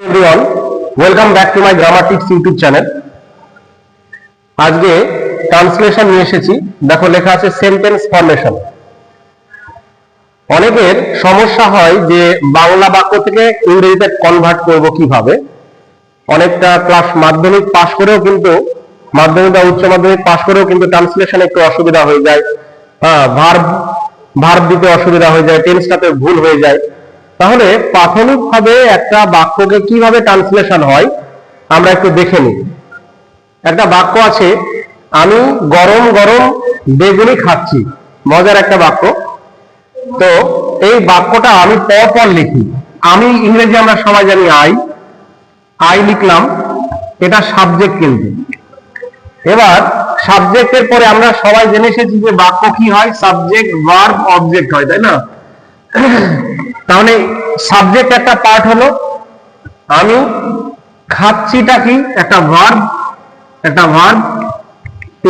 Everyone welcome back to my grammar tips YouTube channel আজকে translation নিয়ে এসেছি। দেখো, লেখা আছে সেন্টেন্স ফরমেশন অনেকের সমস্যা হয় যে বাংলা বাক্য থেকে ইংরেজিতে কনভার্ট করব কীভাবে? অনেকটা ক্লাস মাধ্যমিক পাশ করেও কিন্তু, মাধ্যমিক বা উচ্চ মাধ্যমিক পাশ করেও কিন্তু ট্রান্সলেশন একটু অসুবিধা হয়ে যায়। হ্যাঁ ভার্ব ভার্ব দিতে অসুবিধা হয়ে যায় টেন্সটাতে ভুল হয়ে যায়। তাহলে প্রাথমিকভাবে একটা বাক্যকে কীভাবে ট্রান্সলেশন হয়, আমরা একটু দেখে নিই। একটা বাক্য আছে, আমি গরম গরম বেগুনি খাচ্ছি। মজার একটা বাক্য। তো এই বাক্যটা আমি পর পর লিখি। আমি ইংরেজি আমরা সবাই জানি আই। আই লিখলাম। এটা সাবজেক্ট কিন্তু। এবার সাবজেক্টের পরে আমরা সবাই জেনে এসেছি যে বাক্য কি হয়? সাবজেক্ট ভার্ব অবজেক্ট হয়, তাই না? তাহলে সাবজেক্ট একটা পার্ট হলো, আমি খাচ্ছিটা কি? একটা ভার্ব একটা ভার্ব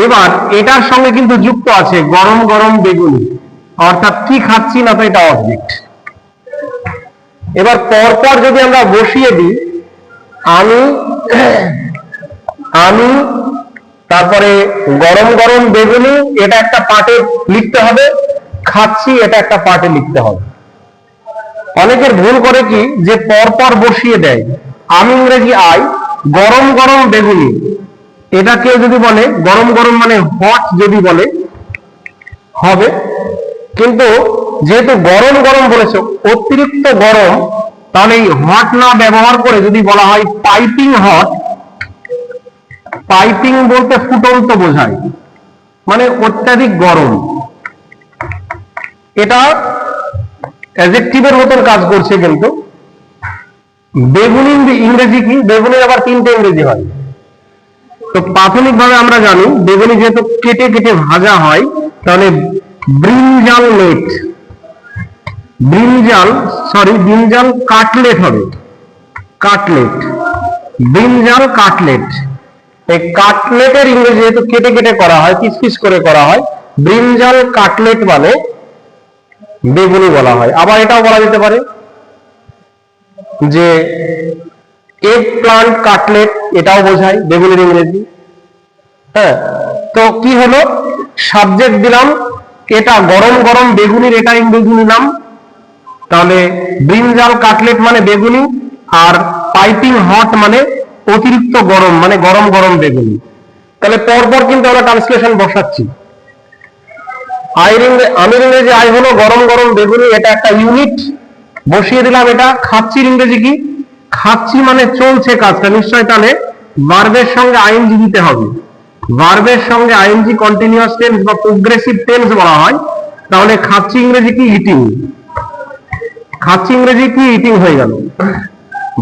এবার এটার সঙ্গে কিন্তু যুক্ত আছে গরম গরম বেগুনি। অর্থাৎ কি খাচ্ছি না তো এটা অবজেক্ট এবার পরপর যদি আমরা বসিয়ে দিই, আমি আমি, তারপরে গরম গরম বেগুনি, এটা একটা পার্টে লিখতে হবে, খাচ্ছি এটা একটা পার্টে লিখতে হবে। অনেকের ভুল করে কি? যে পরপর বসিয়ে দেয়। আমি ইংরেজি আই, গরম গরম বেগুনি। এটা কেউ যদি বলে, গরম গরম মানে হট যদি বলে, হবে। কিন্তু যেহেতু গরম গরম বলেছে, অতিরিক্ত গরম, তাহলে এই হট না ব্যবহার করে যদি বলা হয় পাইপিং হট, পাইপিং বলতে ফুটন্ত বোঝায়। মানে অত্যাধিক গরম। এটা অ্যাজেক্টিভের মতন কাজ করছে কিন্তু। বেগুনি ইংরেজি কি? বেগুনির আবার তিনটে ইংরেজি হয়। তো প্রাথমিকভাবে আমরা জানি, বেগুনি যেহেতু কেটে কেটে ভাজা হয়, তাহলে ব্রিঞ্জাল লেট। ব্রিঞ্জাল সরি ব্রিঞ্জাল কাটলেট হবে। কাটলেট। Brinjal cutlet. এই কাটলেটের ইংরেজি যেহেতু কেটে কেটে করা হয় পিস করে করা হয়, ব্রিঞ্জাল কাটলেট মানে বেগুনি বলা হয়। আবার এটাও বলা যেতে পারে যে এগ প্লান্ট কাটলেট এটাও বোঝায় বেগুনির ইংরেজি। হ্যাঁ তো কি হলো? সাবজেক্ট দিলাম, এটা গরম গরম বেগুনির, এটা ইংরেজি নিলাম তাহলে ব্রিঞ্জাল কাটলেট মানে বেগুনি আর পাইপিং হট মানে অতিরিক্ত গরম মানে গরম গরম বেগুনি। তাহলে পরপর কিন্তু আমরা ট্রান্সলেশন বসাচ্ছি। আয়ের আমের ইংরেজি আই হলো, গরম গরম বেগুনি, এটা একটা ইউনিট বসিয়ে দিলাম এটা। খাচ্ছির ইংরেজি কি? খাচ্ছি মানে চলছে কাজটা। নিশ্চয় তাহলে ভার্বের সঙ্গে আইএনজি দিতে হবে। ভার্বের সঙ্গে আইএনজি কন্টিনিউয়াস টেন্স বা প্রোগ্রেসিভ টেন্স বলা হয়, তাহলে খাচ্ছি ইংরেজি কি? ইটিং খাচ্ছি ইংরেজি কি? ইটিং হয়ে গেল।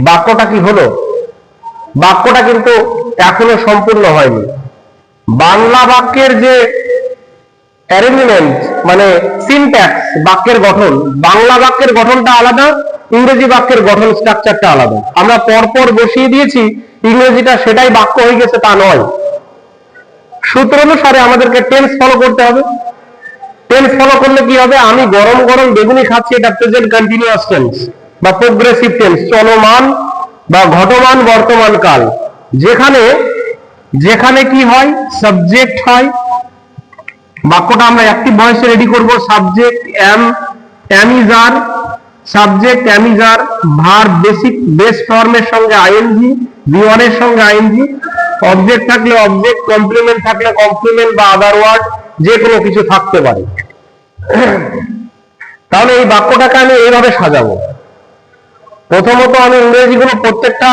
বাক্যটা কি হলো? বাক্যটা কিন্তু এখনও সম্পূর্ণ হয়নি। বাংলা বাক্যের যে অ্যারেঞ্জমেন্ট মানে সিনট্যাক্স বাক্যের গঠন। বাংলা বাক্যের গঠনটা আলাদা, ইংরেজি বাক্যের গঠন স্ট্রাকচারটা আলাদা। আমরা পরপর বসিয়ে দিয়েছি, ইংরেজিটা সেটাই বাক্য হয়ে গেছে, তা নয়। সূত্র অনুসারে আমাদেরকে টেন্স ফলো করতে হবে। টেন্স ফলো করলে কি হবে? আমি গরম গরম বেগুনি খাচ্ছি, এটা প্রেজেন্ট কন্টিনিউয়াস টেন্স বা প্রোগ্রেসিভ টেন্স চলমান বা ঘটমান বর্তমান কাল। যেখানে যেখানে কি হয়? সাবজেক্ট হয় বাক্যটা আমরা অ্যাক্টিভ ভয়েসে রেডি করব। Subject am am is are subject am is are verb basic base ফর্মের সঙ্গে আইএনজি বি এর সঙ্গে আইএনজি অবজেক্ট থাকলে অবজেক্ট কমপ্লিমেন্ট থাকলে কমপ্লিমেন্ট বা আদার ওয়ার্ড যে কোনো কিছু থাকতে পারে। তাহলে এই বাক্যটাকে আমি এইভাবে সাজাবো। প্রথমত আমি ইংরেজিগুলো প্রত্যেকটা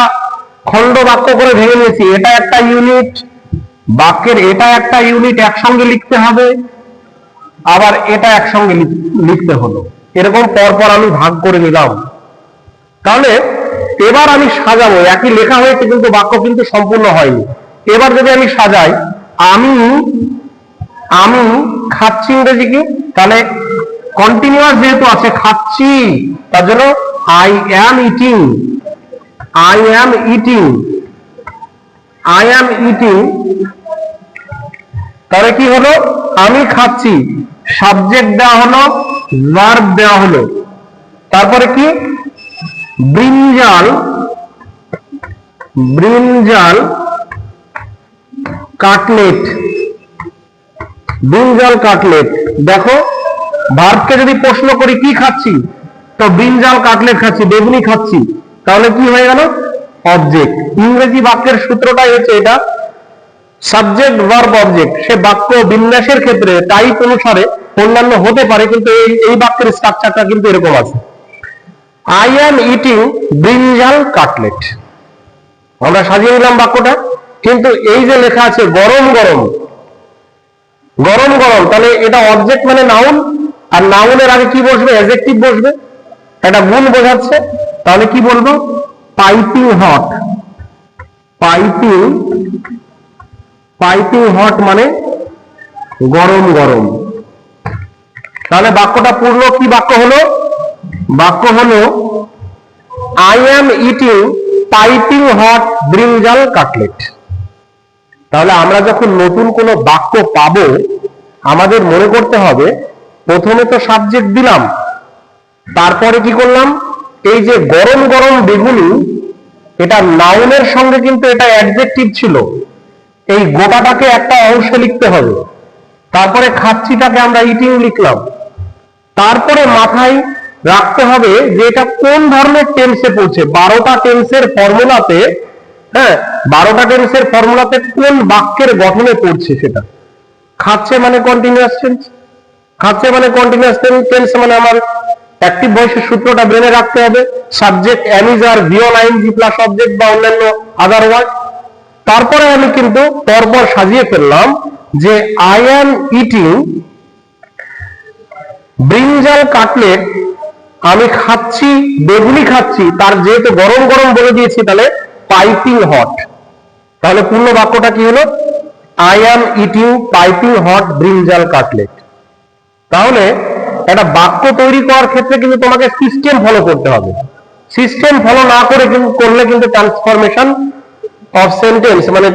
খণ্ড বাক্য করে ভেঙে নিয়েছি। এটা একটা ইউনিট বাক্যের এটা একটা ইউনিট একসঙ্গে লিখতে হবে, আবার এটা একসঙ্গে লিখ- লিখতে হলো। এরকম পরপর আমি ভাগ করে নিলাম। তাহলে এবার আমি সাজাবো, একই লেখা হয়েছে কিন্তু বাক্য কিন্তু সম্পূর্ণ হয়নি। এবার যদি আমি সাজাই, আমি আমি খাচ্ছি ইংরেজি কি তাহলে কন্টিনিউয়াস যেহেতু আছে, খাচ্ছি, তার জন্য I am eating I am eating I am eating তাহলে কি হলো? আমি খাচ্ছি। সাবজেক্ট দেওয়া হলো ভার্ব দেওয়া হলো। তারপরে কি? Brinjal brinjal cutlet brinjal cutlet দেখো ভারতকে যদি প্রশ্ন করি, কি খাচ্ছি? তো ব্রিনজাল কাটলেট খাচ্ছি, বেগুনি খাচ্ছি। তাহলে কি হয়ে গেল? অবজেক্ট ইংরেজি বাক্যের সূত্রটাই হচ্ছে এটা। সাবজেক্ট ভার্ব অবজেক্ট সে বাক্য বিন্যাসের ক্ষেত্রে টাইপ অনুসারে অন্যান্য হতে পারে, কিন্তু এই এই বাক্যের স্ট্রাকচারটা কিন্তু এরকম আছে। I am eating brinjal cutlet আমরা সাজিয়ে নিলাম বাক্যটা, কিন্তু এই যে লেখা আছে গরম গরম। গরম গরম, তাহলে এটা অবজেক্ট মানে নাউন আর নাউনের আগে কি বসবে? অ্যাডজেক্টিভ বসবে। এটা গুণ বোঝাচ্ছে, তাহলে কি বলব? Piping hot piping piping hot মানে গরম গরম। তাহলে বাক্যটা পূর্ণ কি বাক্য হলো? বাক্য হলো I am eating piping hot brinjal cutlet তাহলে আমরা যখন নতুন কোনো বাক্য পাবো, আমাদের মনে করতে হবে, প্রথমে তো সাবজেক্ট দিলাম, তারপরে কি করলাম? এই যে গরম গরম বেগুনি, এটা নাউনের সঙ্গে কিন্তু এটা অ্যাডজেক্টিভ ছিল। এই গোটাটাকে একটা অংশে লিখতে হবে। তারপরে খাচ্ছিটাকে আমরা ইটিং লিখলাম। তারপরে মাথায় রাখতে হবে যে এটা কোন ধরনের টেন্সে পড়ছে। বারোটা টেন্সের ফর্মুলাতে হ্যাঁ বারোটা টেন্সের ফর্মুলাতে কোন বাক্যের গঠনে পড়ছে সেটা। খাচ্ছে মানে কন্টিনিউয়াস টেন্স খাচ্ছে মানে কন্টিনিউয়াস টেন্স মানে আমার অ্যাক্টিভ ভয়েসের সূত্রটা ব্রেনে রাখতে হবে। সাবজেক্ট অ্যামিজ আর ভিও লাইন জি প্লাস অবজেক্ট বা অন্যান্য আদার ওয়ার্ড তারপরে আমি কিন্তু পরপর সাজিয়ে ফেললাম যে I am eating brinjal cutlet আমি খাচ্ছি, বেগুনি খাচ্ছি, তার যেহেতু গরম গরম বলে দিয়েছি, তাহলে পাইপিং হট তাহলে পূর্ণ বাক্যটা কি হলো? I am eating piping hot brinjal cutlet তাহলে একটা বাক্য তৈরি করার ক্ষেত্রে কিন্তু তোমাকে সিস্টেম ফলো করতে হবে। সিস্টেম ফলো না করে কিন্তু, করলে কিন্তু ট্রান্সফরমেশন অফ সেন্টেন্স মানে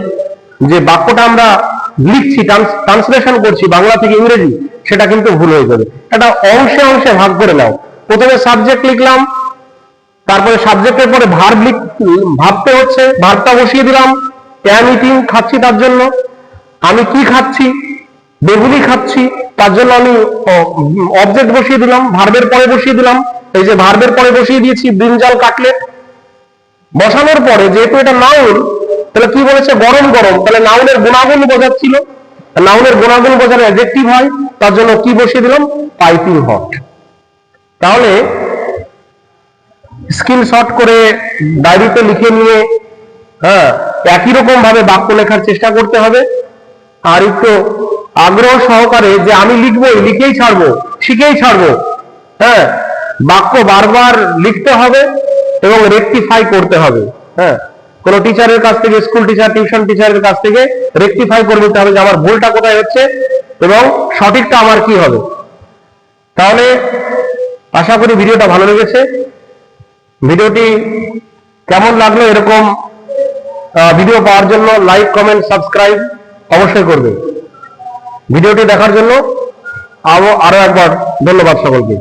যে বাক্যটা আমরা লিখছি ট্রান্সলেশন করছি বাংলা থেকে ইংরেজি, সেটা কিন্তু ভুল হয়ে যাবে। একটা অংশে অংশে ভাগ করে নাও। প্রথমে সাবজেক্ট লিখলাম, তারপরে সাবজেক্টের পরে ভার্ব লিখ, ভাবতে হচ্ছে ভার্বটা বসিয়ে দিলাম। অ্যাম ইটিং খাচ্ছি তার জন্য। আমি কি খাচ্ছি? বেগুনি খাচ্ছি, তার জন্য আমি অবজেক্ট বসিয়ে দিলাম ভার্বের পরে বসিয়ে দিলাম। এই যে ভার্বের পরে বসিয়ে দিয়েছি ব্রিঞ্জাল কাটলেট বসানোর পরে যেহেতু এটা নাউন তাহলে কি বলেছে? গরম গরম। তাহলে নাউনের গুণাগুণ বোঝাচ্ছিল। নাউনের গুণাগুণ বোঝানো অ্যাডজেক্টিভ হয়। তার জন্য কি বসিয়ে দিলাম? পাইপিং হট তাহলে স্ক্রিনশট করে ডায়েরিতে লিখে নিয়ে হ্যাঁ একই রকম ভাবে বাক্য লেখার চেষ্টা করতে হবে। আর একটু আগ্রহ সহকারে যে আমি লিখবই, লিখেই ছাড়বো, শিখেই ছাড়বো হ্যাঁ বাক্য বারবার লিখতে হবে এবং রেকটিফাই করতে হবে হ্যাঁ। কোনো টিচারের কাছ থেকে স্কুল টিচার টিউশন টিচারের কাছ থেকে রেকটিফাই করে নিতে হবে যে আমার ভুলটা কোথায় হচ্ছে এবং সঠিকটা আমার কি হবে। তাহলে আশা করি ভিডিওটা ভালো লেগেছে। ভিডিওটি কেমন লাগল এরকম ভিডিও পাওয়ার জন্য লাইক কমেন্ট সাবস্ক্রাইব অবশ্যই করবে। ভিডিওটি দেখার জন্য আরও একবার ধন্যবাদ সকলকে।